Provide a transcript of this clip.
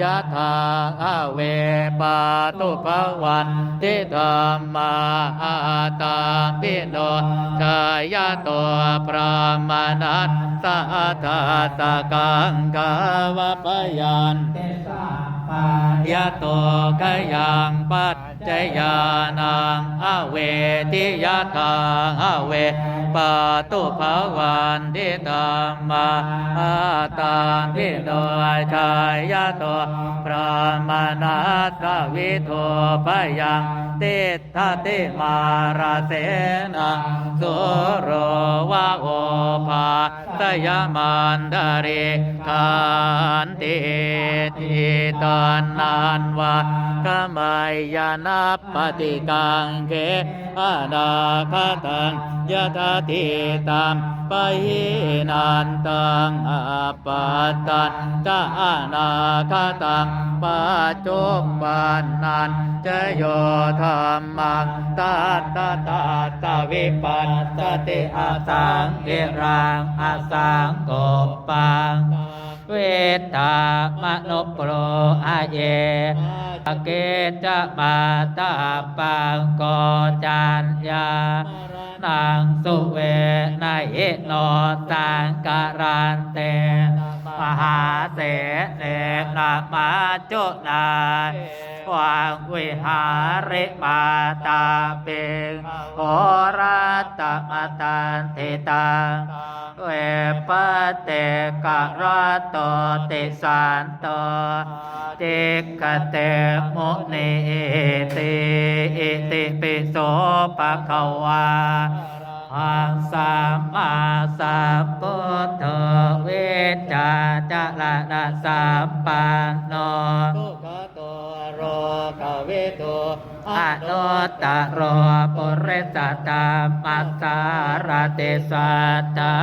ยะธาอาเวปาตุภวันติธรรมาอาตาปิโนชายะตัวพระมนัสสะทาตะกังกาวปยันเตสา ปายะโตกยังปัจจยานังอเวทิยะทังอเวปาตุภาวันติธรรมาอาตาพิโนชายะโตพระมนัสวิโทพยังติทติมาราเสนะสุโรวะโอภาสยมันดาริกันติทิตานนานวะกมายานาปฏิกังเกอนาคตังยะทาติตามปะหินันตังอาปัตตันจะอนาคตังปัจจุบันนันจะโยธรรมังตัตตะตาตะวิปัสสติอาสังเกรังอาสังโกปัง เวตามโนโปรอาเยเกจมาตาปังกอจันยานางสุเวนายโนสังการันเตมหาเสเนนามาจุนา วางวิหาริมาตาเปงโหราตมตันติตังเวปเตกะระโตติสันโตติกเตมุนิติอิติปิโสปะคะวาอังสัมมาสัมพุทธ จาจะละนะสามปานโนทุกขโตโรกเวโตอนุตตโรปุเรสตตามัสสารติสัตตา